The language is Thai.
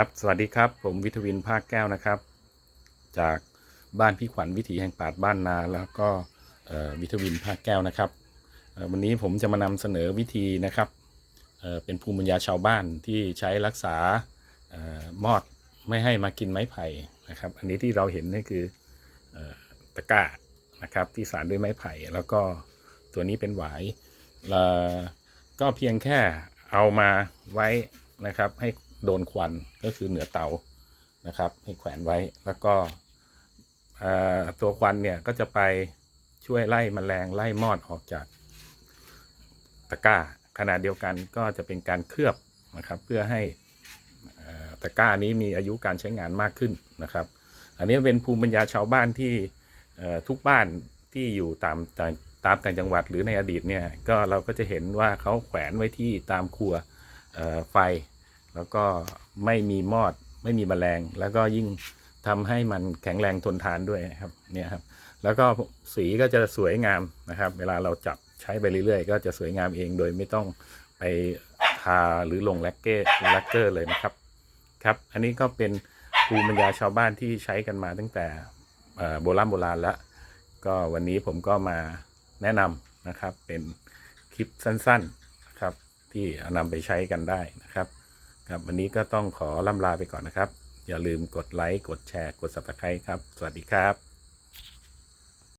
ครับสวัสดีครับ ผมวิทวินภาคแก้วนะครับ จากบ้านพี่ขวัญวิถีแห่งป่าดบ้านนาแล้วก็วิทวินภาคแก้วนะครับ วันนี้ผมจะมานำเสนอวิธีนะครับเเป็นภูมิปัญญาชาวบ้านที่ใช้รักษาออมอดไม่ให้มากินไม้ไผ่นะครับ อันนี้ที่เราเห็นนี่คือออตะกร้านะครับที่สารด้วยไม้ไผ่ แล้วก็ตัวนี้เป็นหวายก็เพียงแค่เอามาไว้นะครับให้ โดนควันก็คือเหนือเตานะครับ ให้แขวนไว้แล้วก็ตัวควันเนี่ยก็จะไปช่วยไล่มแมลงไล่มอดออกจากตะกร้าขณะเดียวกันก็จะเป็นการเคลือบนะครับ เพื่อให้ตะกร้านี้มีอายุการใช้งานมากขึ้นนะครับ อันนี้เป็นภูมิปัญญาชาวบ้านที่ทุกบ้านที่อยู่ตามตามต่างจังหวัดหรือในอดีตเนี่ยก็เราก็จะเห็นว่าเขาแขวนไว้ที่ตามครัวไฟ แล้วก็ไม่มีมอดไม่มีแมลง แล้วก็ยิ่งทำให้มันแข็งแรงทนทานด้วยนะครับเนี่ยครับ แล้วก็สีก็จะสวยงามนะครับ เวลาเราจับใช้ไปเรื่อยๆ ก็จะสวยงามเองโดยไม่ต้องไปทาหรือลงแลกเกอร์แลกเกอร์เลยนะครับครับ อันนี้ก็เป็นภูมิปัญญาชาวบ้านที่ใช้กันมาตั้งแต่โบราณโบราณแล้วก็วันนี้ผมก็มาแนะนำนะครับเป็นคลิปสั้นๆนะครับที่เอานำไปใช้กันได้นะครับ ครับวันนี้ก็ต้องขอล่ำลาไปก่อนนะครับ อย่าลืมกดไลค์ กดแชร์ กด subscribe ครับ สวัสดีครับ